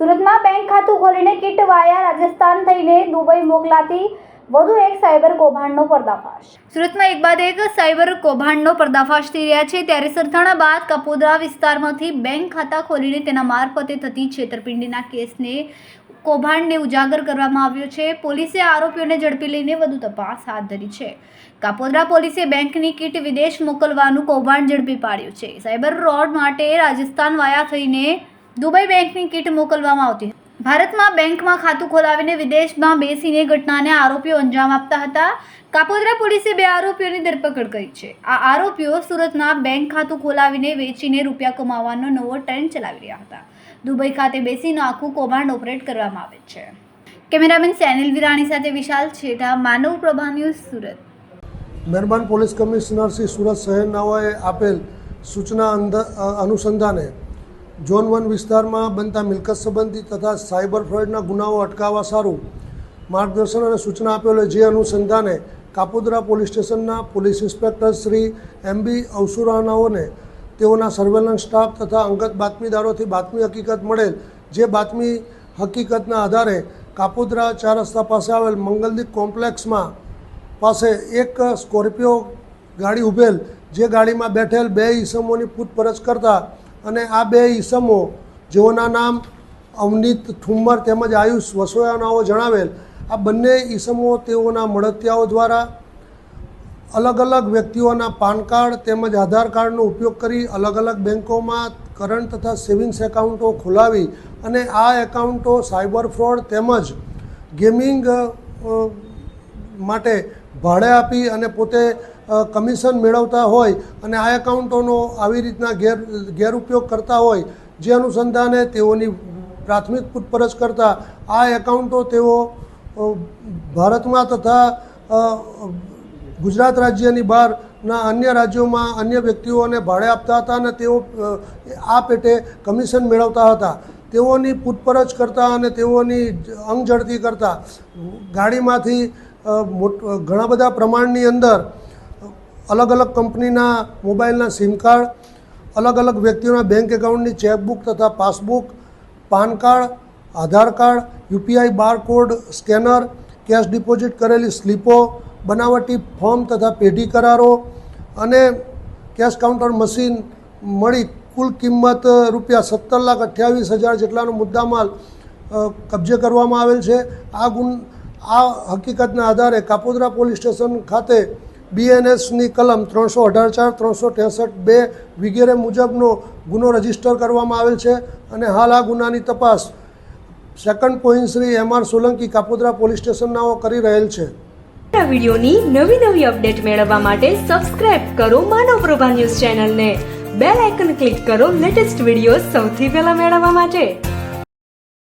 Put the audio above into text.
સુરતમાં બેંક ખાતું ખોલીને કીટ વાયા રાજસ્થાન થઈને દુબઈ મોકલાતી વધુ એક સાયબર કૌભાંડનો પર્દાફાશ. સુરતમાં એક બાદ એક સાયબર કૌભાંડનો પર્દાફાશ થઈ રહ્યા છે. ત્યારે સરથાણા બાદ કપોદરા વિસ્તારમાંથી બેંક ખાતા ખોલીને તેના મારફતે થતી છેતરપિંડીના કેસને કૌભાંડને ઉજાગર કરવામાં આવ્યો છે. પોલીસે આરોપીઓને ઝડપી લઈને વધુ તપાસ હાથ ધરી છે. કાપોદ્રા પોલીસે બેંકની કીટ વિદેશ મોકલવાનું કૌભાંડ ઝડપી પાડ્યું છે. સાયબર ફ્રોડ માટે રાજસ્થાન વાયા થઈને દુબઈ બેંકની કીટ મોકલવામાં આવતી ભારતમાં બેંકમાં ખાતું ખોલાવીને વિદેશમાં બેસીને ઘટનાને આરોપીઓ અંજામ આપતા હતા. કાપોદ્રા પોલીસે બે આરોપીઓની ધરપકડ કરી છે. આ આરોપીઓ સુરતના બેંક ખાતું ખોલાવીને વેચીને રૂપિયા કમાવાનો નવો ટ્રેન્ડ ચલાવી રહ્યા હતા. દુબઈ ખાતે બેસીને આખું કૌભાંડ ઓપરેટ કરવામાં આવે છે. કેમેરામેન સેનિલ વિરાણી સાથે વિશાલ છેટા માનવ પ્રભા ન્યૂઝ સુરત. મહેરબાન પોલીસ કમિશનર શ્રી સુરત શહેરનાઓએ આપેલ સૂચના અનુસંધાને ઝોન વન વિસ્તારમાં બનતા મિલકત સંબંધી તથા સાયબર ફ્રોડના ગુનાઓ અટકાવવા સારું માર્ગદર્શન અને સૂચના આપેલો જે અનુસંધાને કાપોદ્રા પોલીસ સ્ટેશનના police inspector Shri M B અવસુરાનાઓને તેઓના સર્વેલન્સ સ્ટાફ તથા અંગત બાતમીદારોથી બાતમી હકીકત મળેલ, જે બાતમી હકીકતના આધારે કાપોદરા ચાર રસ્તા પાસે આવેલ મંગલદીપ કોમ્પ્લેક્સમાં પાસે એક સ્કોર્પિયો ગાડી ઉભેલ, જે ગાડીમાં બેઠેલ બે ઈસમોની પૂછપરછ કરતા અને આ બે ઈસમો જેઓના નામ અવનીત ઠુમ્મર તેમજ આયુષ વસોયાનાઓ જણાવેલ આ બંને ઈસમો તેઓના મળતિયાઓ દ્વારા અલગ અલગ વ્યક્તિઓના પાન કાર્ડ તેમજ આધાર કાર્ડનો ઉપયોગ કરી અલગ અલગ બેન્કોમાં કરંટ તથા સેવિંગ્સ એકાઉન્ટો ખોલાવી અને આ એકાઉન્ટો સાયબર ફ્રોડ તેમજ ગેમિંગ માટે ભાડે આપી અને પોતે કમિશન મેળવતા હોય અને આ એકાઉન્ટોનો આવી રીતના ગેર, ગેરઉપયોગ કરતા હોય જે અનુસંધાને તેઓની પ્રાથમિક પૂછપરછ કરતા આ એકાઉન્ટો તેઓ ભારતમાં તથા ગુજરાત રાજ્યની બહારના અન્ય રાજ્યોમાં અન્ય વ્યક્તિઓને ભાડે આપતા હતા અને તેઓ આ પેટે કમિશન મેળવતા હતા. તેઓની પૂછપરછ કરતા અને તેઓની અંગ ઝડતી કરતા. ગાડીમાંથી ઘણા બધા પ્રમાણની અંદર, અલગ અલગ કંપનીના મોબાઈલના સિમ કાર્ડ, અલગ અલગ વ્યક્તિઓના બેંક એકાઉન્ટની ચેકબુક તથા passbook, PAN card Aadhaar card, UPI barcode, scanner, cash deposit કરેલી સ્લીપો, બનાવટી ફોર્મ તથા પેઢી કરારો અને કેશ કાઉન્ટર મશીન મળી કુલ કિંમત રૂપિયા સત્તર લાખ અઠ્યાવીસ હજાર જેટલાનો મુદ્દામાલ કબજે કરવામાં આવેલ છે. આ ગુન આ હકીકતના આધારે કાપોદરા પોલીસ સ્ટેશન ખાતે બીએનએસની કલમ ત્રણસો અઢાર ચાર, ત્રણસો ત્રેસઠ બે વગેરે મુજબનો ગુનો રજિસ્ટર કરવામાં આવેલ છે અને હાલ આ ગુનાની તપાસ second point Shri M R Solanki Kapodra police સ્ટેશનનાઓ કરી રહેલ છે. આ વિડીયોની નવી નવી અપડેટ મેળવવા માટે સબસ્ક્રાઇબ કરો માનવ પ્રભા ન્યૂઝ ચેનલને. બેલ આઇકન ક્લિક કરો લેટેસ્ટ વીડિયો સૌથી પહેલા મેળવવા માટે.